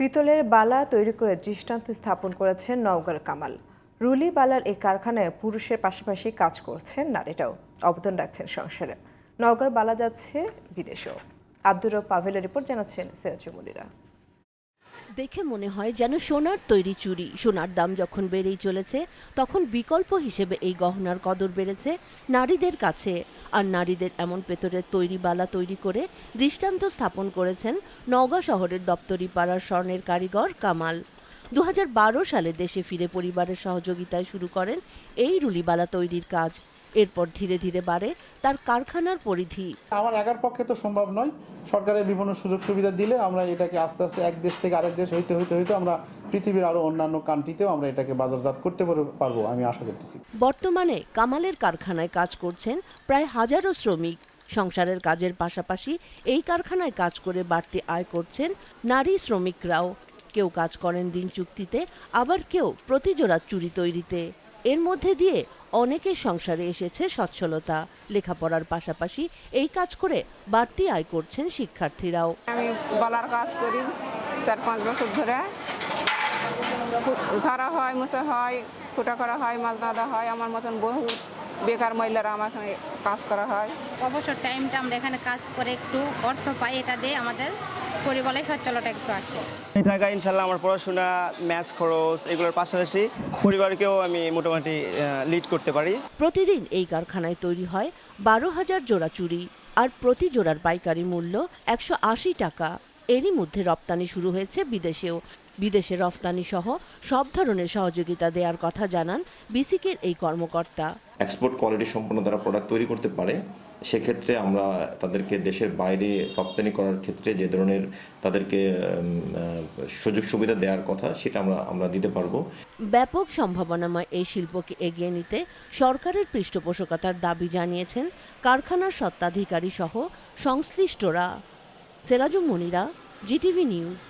পিতলের বালা তৈরি করে দৃষ্টান্ত স্থাপন করেছেন নওগাঁর কামাল। রুলি বালার এই কারখানায় পুরুষের পাশাপাশি কাজ করছেন নারীরাও অবদান রাখছেন সংসারে। নওগাঁর বালা যাচ্ছে বিদেশেও। আব্দুর পাভেলের রিপোর্ট জানাচ্ছেন সিরাজুমুলিরা দেখে মনে হয় যেন সোনার তৈরি চুরি। সোনার দাম যখন বেড়েই চলেছে, তখন বিকল্প হিসেবে এই গহনার কদর বেড়েছে নারীদের কাছে। আর নারীদের এমন পেতরের তৈরি বালা তৈরি করে দৃষ্টান্ত স্থাপন করেছেন নওগাঁ শহরের দপ্তরি পাড়ার স্বর্ণের কারিগর কামাল। দু হাজার বারো সালে দেশে ফিরে পরিবারের সহযোগিতায় শুরু করেন এই রুলিবালা তৈরির কাজ। এরপর ধীরে ধীরে বাড়ে তার কারখানার পরিধি। আমার একার পক্ষে তো সম্ভব নয়। সরকারের বিভিন্ন সুযোগ সুবিধা দিলে আমরা এটাকে আস্তে আস্তে এক দেশ থেকে আরেক দেশ হইতে হইতে হইতে আমরা পৃথিবীর আরও অন্যান্য কান্ট্রিতেও আমরা এটাকে বাজারজাত করতে পারব আমি আশা করতেছি। বর্তমানে কামালের কারখানায় কাজ করছেন প্রায় হাজারো শ্রমিক। সংসারের কাজের পাশাপাশি এই কারখানায় কাজ করে বাড়তি আয় করছেন নারী শ্রমিকরাও। কেউ কাজ করেন দিন চুক্তিতে আবার কেউ প্রতিজোড়া চুরি তৈরিতে। এর মধ্যে দিয়ে অনেকের সংসারে এসেছে সচ্ছলতা। লেখাপড়ার পাশাপাশি এই কাজ করে বাড়তি আয় করছেন শিক্ষার্থীরাও। আমি বলার কাজ করি চার পাঁচ বছর ধরে। ধরা হয় মোছা হয় ফুটা করা হয় মাছ দাদা হয় আমার মতন বহু বেকার মহিলারা আমার সঙ্গে কাজ করা হয়। অবসর টাইমটা আমরা এখানে কাজ করে একটু অর্থ পাই এটা দিয়ে আমাদের পরিবারের সচ্ছলতা একটু আসে। এই টাকা ইনশাল্লাহ আমার পড়াশোনা ম্যাচ খরচ এগুলোর পাশাপাশি পরিবারকেও আমি মোটামুটি লিড করতে পারি। প্রতিদিন এই কারখানায় তৈরি হয় বারো হাজার জোড়া চুরি আর প্রতি জোড়ার পাইকারি মূল্য একশো আশি টাকা। এরই মধ্যে রপ্তানি শুরু হয়েছে বিদেশেও। বিদেশে রফতানি সহ সব ধরনের সহযোগিতা দেওয়ার কথা জানান বিসিকের এই কর্মকর্তা। এক্সপোর্ট কোয়ালিটি সম্পন্ন তারা প্রোডাক্ট তৈরি করতে পারে সেক্ষেত্রে আমরা তাদেরকে দেশের বাইরে রপ্তানি করার ক্ষেত্রে যে ধরনের তাদেরকে সুযোগ সুবিধা দেওয়ার কথা সেটা আমরা আমরা দিতে পারব। ব্যাপক সম্ভাবনাময় এই শিল্পকে এগিয়ে নিতে সরকারের পৃষ্ঠপোষকতার দাবি জানিয়েছেন কারখানার স্বত্বাধিকারী সহ সংশ্লিষ্টরা। Serajum Monira GTV news.